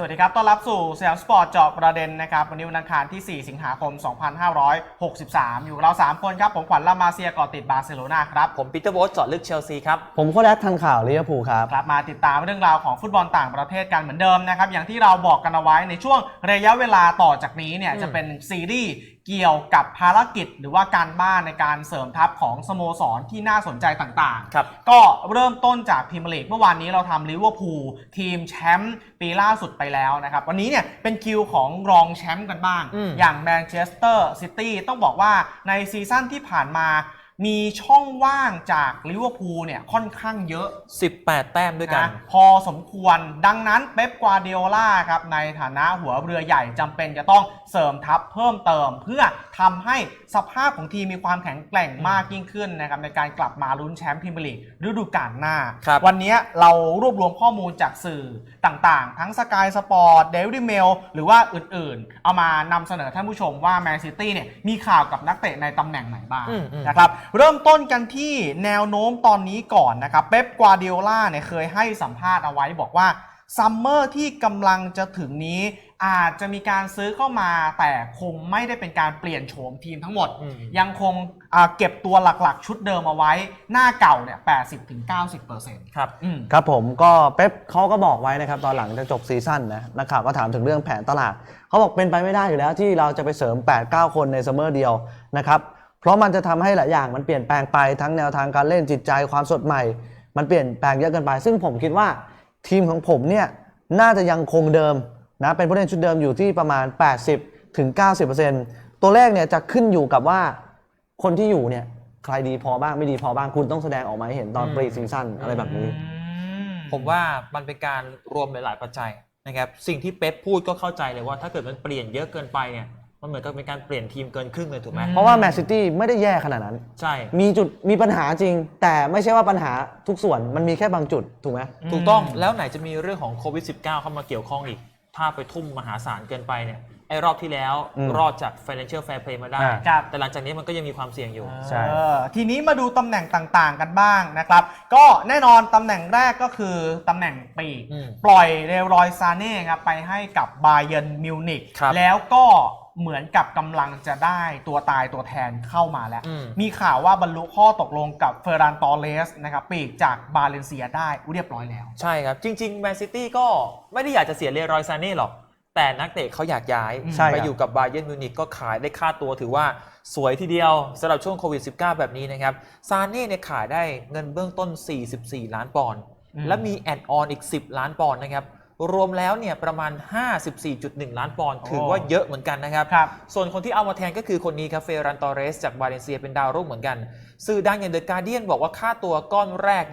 สวัสดีครับ ต้อนรับสู่สยามสปอร์ตเจาะประเด็นนะครับ วันนี้วันอังคารที่ 4 สิงหาคม 2563 อยู่กับเรา 3 คนครับ ผมขวัญลามาเซียก่อติดบาร์เซโลนาครับ ผมปีเตอร์โบสเจาะลึกเชลซีครับ ผมโค้ชแอดทันข่าวลิเวอร์พูลครับครับมาติดตามเรื่องราวของฟุตบอลต่างประเทศกันเหมือนเดิมนะครับ อย่างที่เราบอกกันเอาไว้ในช่วงระยะเวลาต่อจากนี้เนี่ยอืมจะเป็นซีรีส์ เกี่ยวกับภารกิจหรือว่าการบ้านในการเสริมทัพของสโมสรที่น่าสนใจต่างๆครับก็เริ่มต้นจากพรีเมียร์ลีกเมื่อวานนี้เราทำลิเวอร์พูลทีมแชมป์ปีล่าสุดไปแล้วนะครับ วันนี้เนี่ยเป็นคิวของรองแชมป์กันบ้าง อืม อย่างแมนเชสเตอร์ซิตี้ต้องบอกว่าในซีซั่นที่ผ่านมา มีช่องว่างจากลิเวอร์พูลเนี่ยค่อนข้างเยอะ 18 แต้มด้วยกันนะพอสมควรดังนั้นเป๊ปกวาร์ดิโอลาครับในฐานะหัวเรือใหญ่จำเป็นจะต้องเสริมทัพเพิ่มเติม เพื่อทำให้สภาพของทีมมีความแข็งแกร่งมากยิ่งขึ้นนะครับในการกลับมาลุ้นแชมป์พรีเมียร์ลีกฤดูกาลหน้าครับวันนี้เรารวบรวมข้อมูลจากสื่อต่างๆ ทั้งสกายสปอร์ตเดลิเมลหรือว่าอื่นๆ เอามานำเสนอท่านผู้ชมว่าแมนซิตี้เนี่ยมีข่าวกับนักเตะในตำแหน่งไหนบ้างอืมอืมนะครับเริ่มต้นกันที่แนวโน้มตอนนี้ก่อนนะครับเป๊ปกวาร์ดิโอลาเนี่ยเคยให้สัมภาษณ์เอาไว้บอกว่าซัมเมอร์ที่กำลังจะถึงนี้อาจจะมีการซื้อเข้ามาแต่คงไม่ได้เป็นการเปลี่ยนโฉมทีมทั้งหมดอืมยังคงอ่าเก็บตัวหลักๆ ชุดเดิมเอาไว้ หน้าเก่าเนี่ย80-90%ครับอืมครับผมก็เป๊ปเขาก็บอกไว้นะครับ ตอนหลังจะจบซีซั่นนะนักข่าวก็ถามถึงเรื่องแผนตลาด เขาบอกเป็นไปไม่ได้อยู่แล้วที่เราจะไปเสริม 8-9 คนในซัมเมอร์เดียวนะครับ เพราะมันจะทำให้หลายอย่างมันเปลี่ยนแปลงไปทั้งแนวทางการเล่นจิตใจความสดใหม่ มันเปลี่ยนแปลงเยอะเกินไป ซึ่งผมคิดว่าทีมของผมเนี่ยน่าจะยังคงเดิมนะเป็นผู้เล่นชุดเดิมอยู่ที่ประมาณ 80ถึง90%ตัวเลขเนี่ยจะขึ้นอยู่กับว่าคนที่อยู่เนี่ยใครดีพอบ้างไม่ดีพอบ้างคุณต้องแสดงออกมาให้เห็นตอนปรีซีซั่นอะไรแบบนี้ ผมว่ามันเป็นการรวมหลาย ๆ ปัจจัยนะครับสิ่งที่เป๊ปพูดก็เข้าใจเลยว่าถ้าเกิดมันเปลี่ยนเยอะเกินไปเนี่ย มันเหมือนกับเป็นการเปลี่ยนทีมเกินครึ่งเลยถูกไหมอืมเพราะว่าแมนซิตี้ไม่ได้แย่ขนาดนั้น ใช่ มีจุดมีปัญหาจริง แต่ไม่ใช่ว่าปัญหาทุกส่วนมันมีแค่บางจุดถูกไหมถูกต้องแล้วไหนจะมีเรื่องของโควิด -19 เข้ามาเกี่ยวข้องอีก ถ้าไปทุ่มมหาศาลเกินไปเนี่ยไอ้รอบที่แล้วอืมรอดจาก financial fair play มาได้ อ่า ครับ แต่หลังจากนี้มันก็ยังมีความเสี่ยงอยู่ ใช่ เออทีนี้มาดูตำแหน่งต่างๆกันบ้างนะครับ ก็แน่นอนตำแหน่งแรกก็คือตำแหน่งปีก อืมปล่อยเรรอยซาเน่ครับไปให้กับบาเย r n นมิวนิกครับแล้วก็ เหมือนกับกำลังจะได้ตัวตายตัวแทนเข้ามาแล้ว อืม มีข่าวว่าบรรลุข้อตกลงกับเฟอร์รันตอเลสนะครับปีกจากบาเลนเซียได้เรียบร้อยแล้ว ใช่ครับ จริงๆแมนซิตี้ก็ไม่ได้อยากจะเสียเลรอยซาเน่หรอก แต่นักเตะเขาอยากย้ายใช่ครับ ไปอยู่กับบาเย r n นมิวนิกก็ขายได้ค่าตัวถือว่าสวยทีเดียวสำหรับช่วงโควิด -19 แบบนี้นะครับซาเน่เนี่ยขายได้เงินเบื้องต้น 44 ล้านปอนด์อืม และมีแอดออนอีก 10 ล้านปอนด์นะครับ รวมแล้วเนี่ยประมาณ 54.1 ล้านปอนด์ถือว่าเยอะเหมือนกันนะครับครับ ส่วนคนที่เอามาแทนก็คือคนนี้ครับเฟรันตอเรสจากบาเลนเซียเป็นดาวรุ่งเหมือนกัน สื่อดังอย่างเดอะการเดียนบอกว่าค่าตัวก้อนแรก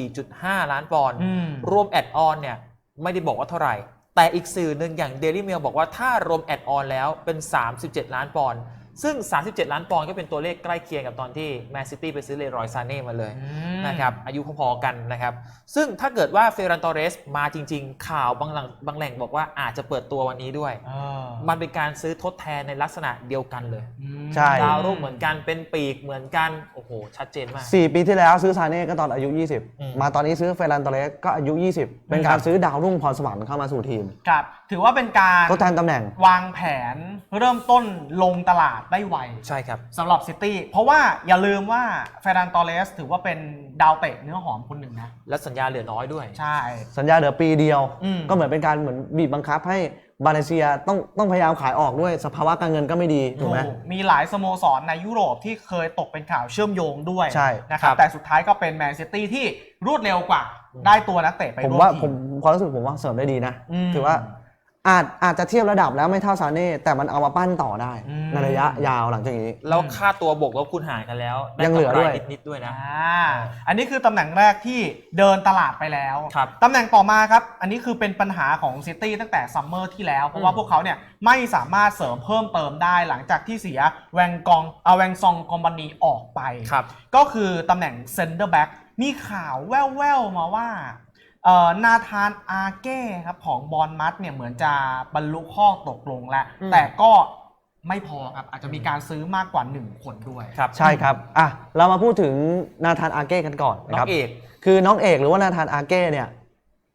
24.5 ล้านปอนด์อืมรวมแอดออนเนี่ยไม่ได้บอกว่าเท่าไหร่ แต่อีกสื่อหนึ่งอย่างเดลี่เมลบอกว่าถ้ารวมแอดออนแล้วเป็น 37 ล้านปอนด์ ซึ่ง 37 ล้านปอนด์ก็เป็นตัวเลขใกล้เคียงกับตอนที่แมนซิตี้ไปซื้อเลรอยซาเน่มาเลยอืมนะครับอายุพอๆกันนะครับ ซึ่งถ้าเกิดว่าเฟรันตอเรสมาจริง ๆ ข่าวบางหลังบางแหล่งบอกว่าอาจจะเปิดตัววันนี้ด้วยเออมันเป็นการซื้อทดแทนในลักษณะเดียวกันเลยอืมใช่ดาวรุ่งเหมือนกันเป็นปีกเหมือนกัน โอ้โห ชัดเจนมาก 4 ปีที่แล้วซื้อซาเน่ก็ตอนอายุอืม20 มาตอนนี้ซื้อเฟรนันโตเลสก็อายุ 20 เป็นการซื้อดาวรุ่งพรสวรรค์เข้ามาสู่ทีมครับถือว่าเป็นการทดแทนตำแหน่งวางแผนเริ่มต้นลงตลาดได้ไวใช่ครับสำหรับซิตี้เพราะว่าอย่าลืมว่าเฟรนันตอเรสถือว่าเป็นดาวเตะเนื้อหอมคนหนึ่งนะ และสัญญาเหลือน้อยด้วย ใช่ สัญญาเหลือปีเดียว อืม ก็เหมือนเป็นการเหมือนบีบบังคับให้บาเลนเซียต้องต้องพยายามขายออกด้วยสภาวะการเงินก็ไม่ดีถูกไหม ถูกมีหลายสโมสรในยุโรปที่เคยตกเป็นข่าวเชื่อมโยงด้วยใช่นะครับครับแต่สุดท้ายก็เป็นแมนซิตี้ที่รวดเร็วกว่า ได้ตัวนักเตะไปผมร่วมว่าที ผมความรู้สึกผมว่าเสริมได้ดีนะ อืม ถือว่า อาจอาจจะเทียบระดับแล้วไม่เท่าซาเน่แต่มันเอามาปั้นต่อได้อืม ในระยะยาวหลังจากนี้ แล้วค่าตัวบวกลบคูณหารกันแล้วได้ยังเหลือกำไรด้วยนิดๆด้วยนะ อ่าอันนี้คือตำแหน่งแรกที่เดินตลาดไปแล้ว ครับ ตำแหน่งต่อมาครับ อันนี้คือเป็นปัญหาของซิตี้ตั้งแต่ซัมเมอร์ที่แล้ว เพราะว่าอืมพวกเขาเนี่ยไม่สามารถเสริมเพิ่มเติมได้หลังจากที่เสียแวงกองเอาแวงซองคอมบานีออกไป ครับ ก็คือตำแหน่งเซนเตอร์แบ็กมีข่าวแว่วๆมาว่า เอ่อนาธานอาเก้ครับของบอลมัดเนี่ยเหมือนจะบรรลุข้อตกลงแล้ว อืม แต่ก็ไม่พอครับอาจจะมีการซื้อมากกว่า 1 คนด้วย ครับใช่ครับอะเรามาพูดถึงนาธานอาเก้กันก่อนน้นะอครับ งเอก คือน้องเอกหรือว่านาธานอาเก้เนี่ย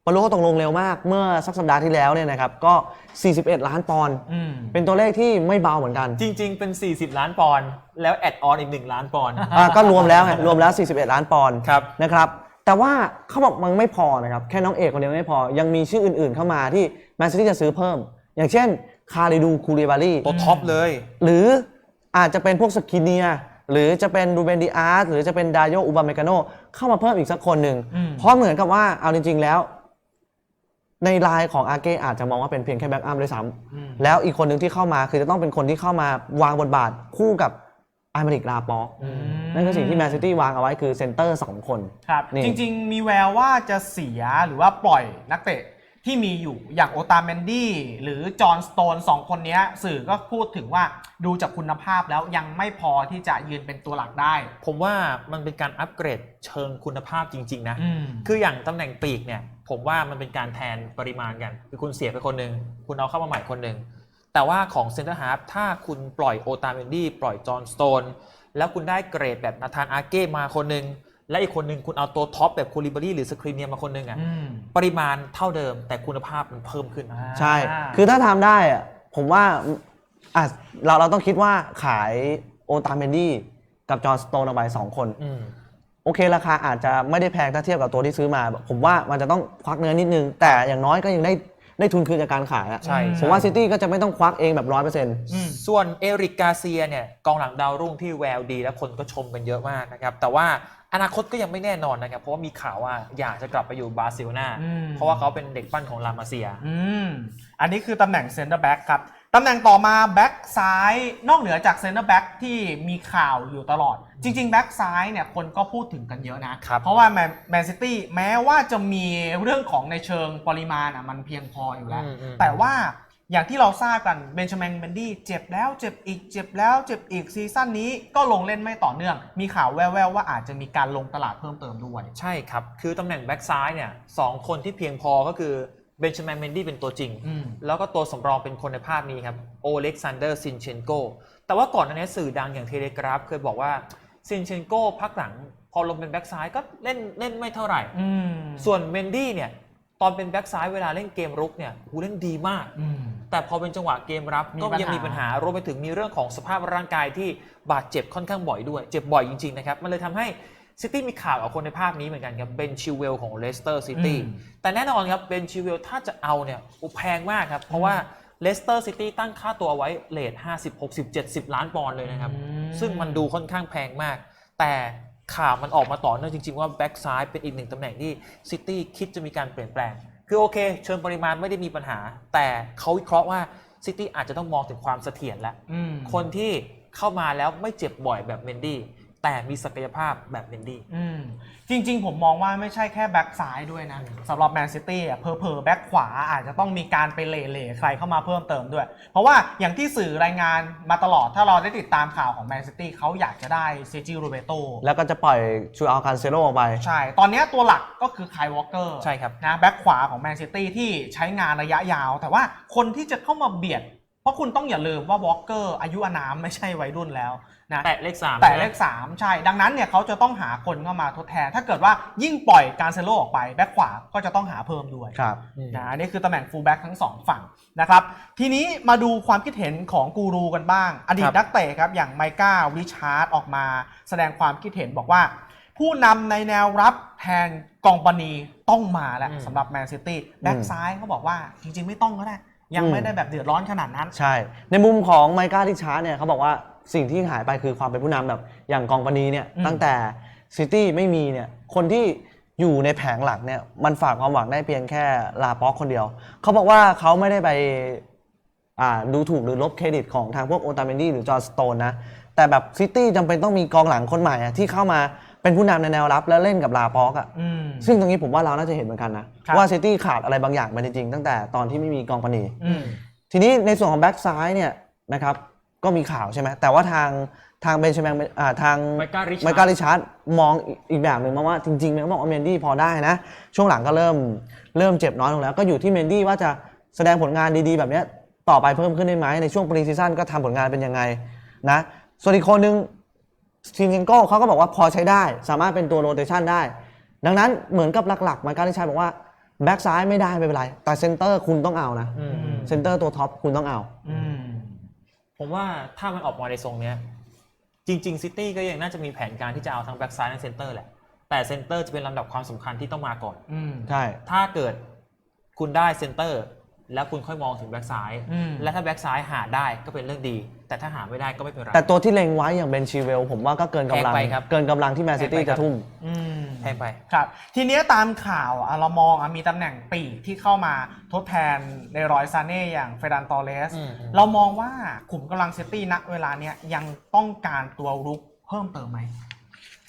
ปาโลก็ตกลงเร็วมากเมื่อสักสัปดาห์ที่แล้วเนี่ยนะครับก็ 41 ล้านปอนด์อืม เป็นตัวเลขที่ไม่เบาเหมือนกันจริง ๆ เป็น 40 ล้านปอนด์แล้วแอดออนอีก 1 ล้านปอนด์อะก็รวมแล้วไงรวมแล้ว 41 ล้านปอนด์ครับ นะครับ แต่ว่าเขาบอกมันไม่พอนะครับ แค่น้องเอกคนเดียวไม่พอ ยังมีชื่ออื่นๆเข้ามาที่แมนซิตี้จะซื้อเพิ่ม อย่างเช่นคาริดูคูริบารีตัวท็อปเลย หรืออาจจะเป็นพวกสกินเนีย หรือจะเป็นดูเบนดิอาร์หรือจะเป็นดาโยอุบาเมกาโนเข้ามาเพิ่มอีกสักคนหนึ่งอืมเพราะเหมือนกับว่าเอาจริง ๆ แล้ว ในไลน์ของอาเกอาจจะมองว่าเป็นเพียงแค่แบ็กอัพด้วยซ้อืมำแล้วอีกคนหนึ่งที่เข้ามาคือจะต้องเป็นคนที่เข้ามาวางบทบาทคู่กับ อาร์เมริกลาปอกอืมนั่นคือสิ่งที่แมนซิตี้วางเอาไว้คือเซนเตอร์สองคนครับนี่จริง ๆ มีแววว่าจะเสียหรือว่าปล่อยนักเตะที่มีอยู่อย่างโอตาเมนดี้หรือจอห์นสโตนสองคนเนี้ยสื่อก็พูดถึงว่าดูจากคุณภาพแล้วยังไม่พอที่จะยืนเป็นตัวหลักได้ ผมว่ามันเป็นการอัปเกรดเชิงคุณภาพจริง ๆ นะอืมคืออย่างตำแหน่งปีกเนี่ย ผมว่ามันเป็นการแทนปริมาณกัน คือคุณเสียไปคนหนึ่งคุณเอาเข้ามาใหม่คนหนึ่ง แต่ว่าของเซนเตอร์ฮาร์ฟถ้าคุณปล่อยโอตาเมนดี้ปล่อยจอห์นสโตนแล้วคุณได้เกรดแบบนาธานอาเก้มาคนหนึ่งและอีกคนหนึ่งคุณเอาตัวท็อปแบบคูลิบารีหรือสครีเนียมาคนหนึ่งอะอืมปริมาณเท่าเดิมแต่คุณภาพมันเพิ่มขึ้นใช่ คือถ้าทำได้อะผมว่าอะเราเราต้องคิดว่าขายโอตาเมนดี้กับจอห์นสโตนออกไปสองคนอืมโอเค ราคาอาจจะไม่ได้แพงถ้าเทียบกับตัวที่ซื้อมา ผมว่ามันจะต้องควักเนื้อนิดนึง แต่อย่างน้อยก็ยังได้ ได้ทุนคืนจากการขายอะใช่ ผมว่าซิตี้ก็จะไม่ต้องควักเองแบบร้อยเปอร์เซ็นต์ อืมส่วนเอริกกาเซียเนี่ยกองหลังดาวรุ่งที่แววดี และคนก็ชมกันเยอะมากนะครับ แต่ว่าอนาคตก็ยังไม่แน่นอนนะครับ เพราะว่ามีข่าวว่าอยากจะกลับไปอยู่บาร์เซโลนาอืม เพราะว่าเขาเป็นเด็กปั้นของลามาเซีย อืม อันนี้คือตำแหน่งเซนเตอร์แบ็กครับ ตำแหน่งต่อมาแบ็กซ้ายนอกเหนือจากเซนเตอร์แบ็กที่มีข่าวอยู่ตลอด จริง ๆ แบ็กซ้ายเนี่ยคนก็พูดถึงกันเยอะนะ ครับ เพราะว่าแมนซิตี้แม้ว่าจะมีเรื่องของในเชิงปริมาณอะมันเพียงพออยู่แล้ว อืมอืม แต่ว่าอย่างที่เราทราบกันเบนจามินเบนดี้เจ็บแล้วเจ็บอีกเจ็บแล้วเจ็บอีกซีซั่นนี้ก็ลงเล่นไม่ต่อเนื่อง มีข่าวแว่วๆว่าอาจจะมีการลงตลาดเพิ่มเติมด้วย ใช่ครับ คือตำแหน่งแบ็กซ้ายเนี่ยสองคนที่เพียงพอก็คือ เบนช m มนเมนดี้เป็นตัวจริง อืม แล้วก็ตัวสำรองเป็นคนในภาพนี้ครับโอเล็กซานเดอร์ซินเชนโกแต่ว่าก่อนหน้านี้สื่อดังอย่างเทเลกราฟเคยบอกว่าซินเชนโกพักหลังพอลงเป็นแบ็กซ้ายก็เล่นเล่นไม่เท่าไหร่ อืมส่วนเมนดี้เนี่ยตอนเป็นแบ็กซ้ายเวลาเล่นเกมรุกเนี่ยหูเล่นดีมาก อืม แต่พอเป็นจังหวะเกมรับมีก็ปัญหายั ยังมีปัญหารวมไปถึงมีเรื่องของสภาพร่างกายที่บาดเจ็บค่อนข้างบ่อยด้วย เจ็บบ่อยจริงๆนะครับ มันเลยทำให้ ซิตี้มีข่าวกับคนในภาพนี้เหมือนกันครับเบนชิวเวลของเลสเตอร์ซิตี้อืมแต่แน่นอนครับเบนชิวเวลถ้าจะเอาเนี่ยโอ้แพงมากครับ เพราะว่าเลสเตอร์ซิตี้ตั้งค่าตัวเอาไว้เลท50 60 70 ล้านปอนด์เลยนะครับอืมซึ่งมันดูค่อนข้างแพงมาก แต่ข่าวมันออกมาต่อเนื่องจริง ๆ ว่าแบ็กซ้ายเป็นอีกหนึ่งตำแหน่งที่ซิตี้คิดจะมีการเปลี่ยนแปลง คือโอเค เชิงปริมาณไม่ได้มีปัญหา แต่เขาวิเคราะห์ว่าซิตี้อาจจะต้องมองถึงความเสถียรแล้วอืมคนที่เข้ามาแล้วไม่เจ็บบ่อยแบบเมนดี้ แต่มีศักยภาพแบบเมนดี้ อืมจริง ๆ ผมมองว่าไม่ใช่แค่แบ็กซ้ายด้วยนะสำหรับแมนซิตี้อะเพอเพอๆแบ็กขวาอาจจะต้องมีการไปเหล่ๆใครเข้ามาเพิ่มเติมด้วย เพราะว่าอย่างที่สื่อรายงานมาตลอดถ้าเราได้ติดตามข่าวของแมนซิตี้เขาอยากจะได้เซจิโรเบโตแล้วก็จะปล่อยชูอัลคานเซโลออกไป ใช่ ตอนเนี้ยตัวหลักก็คือไคลวอลเกอร์ใช่ครับ นะแบ็กขวาของแมนซิตี้ที่ใช้งานระยะยาว แต่ว่าคนที่จะเข้ามาเบียดเพ ราะคุณต้องอย่าลืมว่าวอลเกอร์อายุอานามไม่ใช่วัยรุ่นแล้วนะแต่เลขสามแต่ใช่ไหมเลข3ใช่ ดังนั้นเนี่ยเขาจะต้องหาคนเข้ามาทดแทน ถ้าเกิดว่ายิ่งปล่อยการเซโลออกไปแบ็คขวาก็จะต้องหาเพิ่มด้วยครับอืมนะอันนี้คือตำแหน่งฟูลแบ็กทั้งสองฝั่งนะครับ ทีนี้มาดูความคิดเห็นของกูรูกันบ้าง อดีตนักเตะครับอย่างไมก้าวิชาร์ดออกมา แสดงความคิดเห็นบอกว่า ผู้นำในแนวรับแทนกองปนีต้องมาแล้วอืมสำหรับแมนซิตี้แบ็กซ้ายเขาบอกว่าจริงๆไม่ต้องก็ได้ ยังอืมไม่ได้แบบเดือดร้อนขนาดนั้น ใช่ ในมุมของไมก้าลิชาร์ดเนี่ยเขาบอกว่าสิ่งที่หายไปคือความเป็นผู้นำแบบอย่างกองปนีเนี่ยอืม ตั้งแต่ซิตี้ไม่มีเนี่ยคนที่อยู่ในแผงหลักเนี่ยมันฝากความหวังได้เพียงแค่ลาป็อกคนเดียว เขาบอกว่าเขาไม่ได้ไปอ่าดูถูกหรือลบเครดิตของทางพวกโอตาเมนดี้หรือจอร์สโตนนะ แต่แบบซิตี้จำเป็นต้องมีกองหลังคนใหม่อะที่เข้ามา เป็นผู้นำในแนวรับแล้วเล่นกับลาป็อกอะอืม ซึ่งตรงนี้ผมว่าเราน่าจะเห็นเหมือนกันนะครับ ว่าซิตี้ขาดอะไรบางอย่างไปจริงๆตั้งแต่ตอนที่ไม่มีกองปนี อืม ทีนี้ในส่วนของแบ็กซ้ายเนี่ยนะครับก็มีข่าวใช่ไหมแต่ว่าทางทางเบนชแมงอ่าทางไมก้าริชาร์ดไมก้าริชาร์ดมองอีกอีกแบบหนึ่งมองว่าจริงๆมันก็บอกว่าเมนดี้พอได้นะ ช่วงหลังก็เริ่มเริ่มเจ็บน้อยลงแล้ว ก็อยู่ที่เมนดี้ว่าจะแสดงผลงานดีๆ แบบเนี้ยต่อไปเพิ่มขึ้นได้ไหมในช่วงปรีซีซั่นก็ทำผลงานเป็นยังไงนะส่วนอีกคนนึง ทีมเซนโก้เขาก็บอกว่าพอใช้ได้ สามารถเป็นตัวโรเตชันได้ ดังนั้นเหมือนกับหลักๆไมก้าริชาร์ดบอกว่าแบ็กซ้ายไม่ได้ไม่เป็นไร แต่เซนเตอร์คุณต้องเอานะอืม เซนเตอร์ตัวท็อปคุณต้องเอา อืม ผมว่าถ้ามันออกมาในทรงเนี้ย จริงๆซิตี้ก็ยังน่าจะมีแผนการที่จะเอาทั้งแบ็กซ้ายและเซนเตอร์แหละ แต่เซนเตอร์จะเป็นลำดับความสำคัญที่ต้องมาก่อน อืม ใช่ ถ้าเกิดคุณได้เซนเตอร์ แล้วคุณค่อยมองถึงแบ็กซ้าย อืม และถ้าแบ็กซ้ายหาได้ก็เป็นเรื่องดี แต่ถ้าหาไม่ได้ก็ไม่เป็นไร แต่ตัวที่เล็งไว้อย่างเบนชีเวล ผมว่าก็เกินกำลัง แพงไปครับเกินกำลังที่แมนซิตี้แพงไปครัจะบ ทุ่ม อืม แพงไป ครับทีเนี้ยตามข่าวอะเรามองอะมีตำแหน่งปีกที่เข้ามาทดแทนในรอยซาเน่อย่างเฟรดันตอเรส อืมอืม เรามองว่าขุมกำลังซิตี้ณเวลาเนี้ยยังต้องการตัวรุกเพิ่มเติมไหม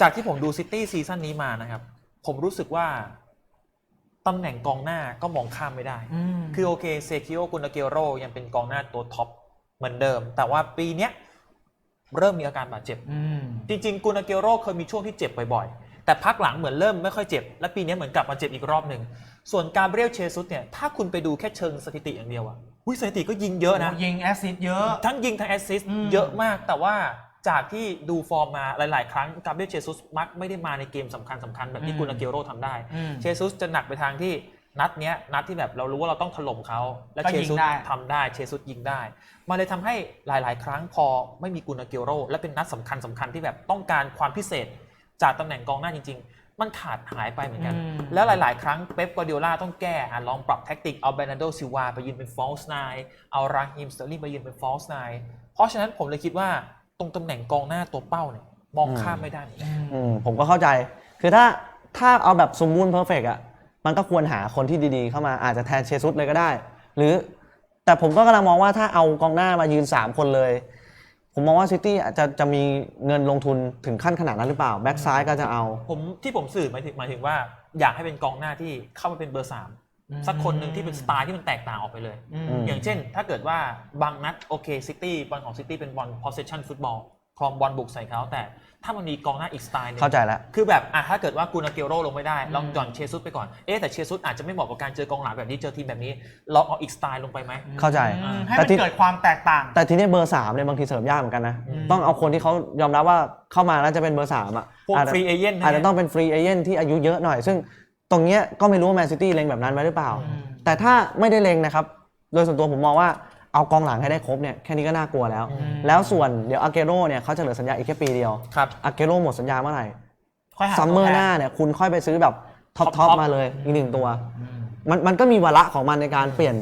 จากที่ผมดูซิตี้ซีซั่นนี้มานะครับ ผมรู้สึกว่า ตำแหน่งกองหน้าก็มองข้ามไม่ได้อืมคือโอเคเซคิโอกุนอาเกโรยังเป็นกองหน้าตัวท็อปเหมือนเดิม แต่ว่าปีเนี้ยเริ่มมีอาการบาดเจ็บอืมจริงๆกุนอาเกโรเคยมีช่วงที่เจ็บบ่อยๆ แต่พักหลังเหมือนเริ่มไม่ค่อยเจ็บ และปีนี้เหมือนกลับมาเจ็บอีกรอบหนึ่ง ส่วนการเบรียลเชซุสเนี่ย ถ้าคุณไปดูแค่เชิงสถิติอย่างเดียวอะวิสถิติก็ยิงเยอะนะ ยิงแอสซิสต์เยอะ ทั้งยิงทั้งแอสซิสต์อืมเยอะมาก แต่ว่า จากที่ดูฟอร์มมาหลาย ๆ ครั้งการเบรียลเชซุสมักไม่ได้มาในเกมสำคัญสคัญๆแบบที่กุนอาเกโรทำได้อืมเชซุสจะหนักไปทางที่นัดเนี้ยนัดที่แบบเรารู้ว่าเราต้องถล่มเขาและก็เชยิงซุสได้ทำได้เชซุสยิงได้มันเลยทำให้หลาย ๆ ครั้งพอไม่มีกุนอาเกโรและเป็นนัดสำคัญสำคัญที่แบบต้องการความพิเศษ จากตำแหน่งกองหน้าจริง ๆ มันขาดหายไปเหมือนกันอืมแล้วหลาย ๆ ครั้งเป๊ปกวาร์ดิโอลาต้องแก้อะลองปรับแท็กติกเอาเบรนาโดซิลวาไปยืนเป็นฟอลส์ไนเอาราฮิมสเตอร์ลิงไปยืนเป็นฟอลส์ไนเพราะฉะนั้นผมเลยคิดว่า ตรงตำแหน่งกองหน้าตัวเป้าเนี่ยมองข้ามไม่ได้เหมือนกันอืมผมก็เข้าใจ คือถ้าถ้าเอาแบบสมบูรณ์เพอร์เฟกอะมันก็ควรหาคนที่ดีๆ เข้ามาอาจจะแทนเชซุสเลยก็ได้ หรือ แต่ผมก็กำลังมองว่าถ้าเอากองหน้ามายืน 3 คนเลย ผมมองว่าซิตี้อาจจะจะมีเงินลงทุนถึงขั้นขนาดนั้นหรือเปล่า แบ็กซ้ายก็จะเอา ผมที่ผมสื่อหมายถึงหมายถึงว่า อยากให้เป็นกองหน้าที่เข้ามาเป็นเบอร์สามอืม สักคนหนึ่งที่เป็นสไตล์ที่มันแตกต่างออกไปเลยอืมมอย่างเช่น ถ้าเกิดว่าบางนัดโอเคซิตี้บอลของซิตี้เป็นบอล possession ฟุตบอลครองบอลบุกใส่เขาแต่ถ้ามันมีกองหน้าอีกสไตล์หนึงเข้าใจแล้วคือแบบอะถ้าเกิดว่ากูนาเกโรลงไม่ได้ลองอืมหย่อนเชซุสไปก่อนเอ๊ะแต่เชซุสอาจจะไม่เหมาะกับการเจอกองหลังแบบนี้เจอทีมแบบนี้ลองเอาอีกสไตล์ลงไปไหมเข้าใจอืมให้แต่มันที่เกิดความแตกต่าง แต่ทีนี้เบอร์สามเนี่ยบางทีเสริมยากเหมือนกันนะอืมต้องเอาคนที่เขายอมรับว่าเข้ามาแล้วจะเป็นเบอร์สามอะพวกอาจจะฟรีเอเย่นอาจจะต้องเป็นฟรีเอเจนที่อายุเยอะหน่อยซึ่ง ตรงเนี้ยก็ไม่รู้ว่าแมนซิตี้เล็งแบบนั้นไว้หรือเปล่าอืมแต่ถ้าไม่ได้เล็งนะครับ โดยส่วนตัวผมมองว่าเอากองหลังให้ได้ครบเนี่ยแค่นี้ก็น่ากลัวแล้วอืมแล้วส่วนเดี๋ยวอาเกโรเนี่ยเขาจะเหลือสัญญาอีกแค่ปีเดียวครับอาเกโรหมดสัญญาเมื่อไหร่ค่อยหาซัมเมอตัวร์แทหน้าเนี่ยคุณค่อยไปซื้อแบบท็อปท็ท็ออปปมาเลยอีกหนึ่งตัวอืมมันมันก็มีวาระของมันในการเปลี่ยน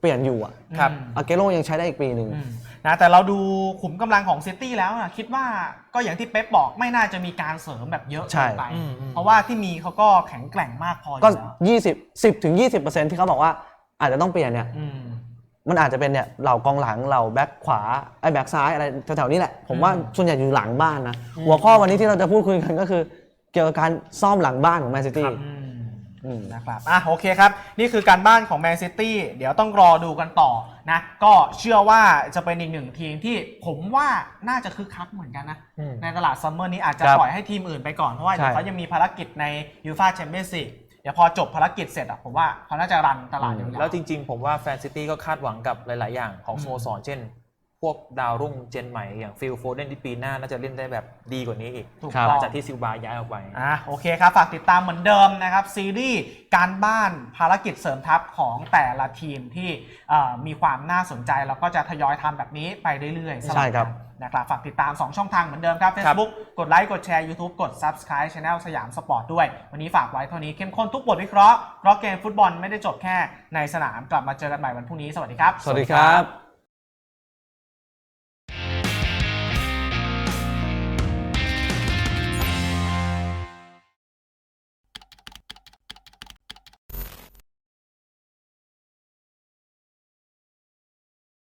เปลี่ยนอยู่อะครับอืมอาเกโรยังใช้ได้อีกปีหนึ่งอืม นะแต่เราดูขุมกำลังของซิตี้แล้วนะคิดว่าก็อย่างที่เป๊ปบอกไม่น่าจะมีการเสริมแบบเยอะใช่เกินไปอืมอืม เพราะว่าที่มีเขาก็แข็งแกร่งมากพออยู่ก็แล้ว20 10ถึง20ที่เขาบอกว่าอาจจะต้องเปลี่ยนเนี่ย อืม มันอาจจะเป็นเนี่ยเหล่ากองหลังเหล่าแบ็คขวาไอ้แบ็คซ้ายอะไรแถวๆนี้แหละ ผมว่าอืมส่วนใหญ่อยู่หลังบ้านนะอืมหัวข้อวันนี้ที่เราจะพูดคุยกันก็คือ เกี่ยวกับการซ่อมหลังบ้านของแมนซิตี้ อืมอืม นะครับอะโอเคครับ นี่คือการบ้านของแมนซิตี้เดี๋ยวต้องรอดูกันต่อนะก็เชื่อว่าจะเป็นอีกหนึ่งทีมที่ผมว่าน่าจะคึกคักเหมือนกันนะอืมในตลาดซัมเมอร์นี้อาจจะครับปล่อยให้ทีมอื่นไปก่อน เพราะว่าเดี๋ยวใช่เขายังมีภารกิจในยูฟาแชมเปี้ยนส์ลีกเดี๋ยวพอจบภารกิจเสร็จอะผมว่าเขาน่าจะรันตลาดยาวๆแล้วจริงๆ ผมว่าแฟนซิตี้ก็คาดหวังกับหลาย ๆ อย่างของอืมสโมสรเช่นพ วกดาวรุ่งเจนใหม่อย่างฟิลโฟเดนที่ปีหน้าน่าจะเล่นได้แบบดีกว่านี้อีกถูกครับหต้ลัองงจากที่ซิลบาย้ายออกไป อะโอเคครับ ฝากติดตามเหมือนเดิมนะครับ ซีรีส์การบ้านภารกิจเสริมทัพของแต่ละทีมที่เอ่อมีความน่าสนใจ แล้วก็จะทยอยทำแบบนี้ไปเรื่อยๆสลัใช่ครับกันนะครับฝากติดตาม 2 ช่องทางเหมือนเดิมครับ Facebook กดไลค์กดแชร์ YouTube กด Subscribe Channel สยามสปอร์ตด้วย วันนี้ฝากไว้เท่านี้เข้มข้นทุกบทวิเคราะห์เพราะเกมฟุตบอลไม่ได้จบแค่ในสนามกลับมาเจอกันใหม่วันพรุ่งนี้สวัสดีครับ สวัสดีครับ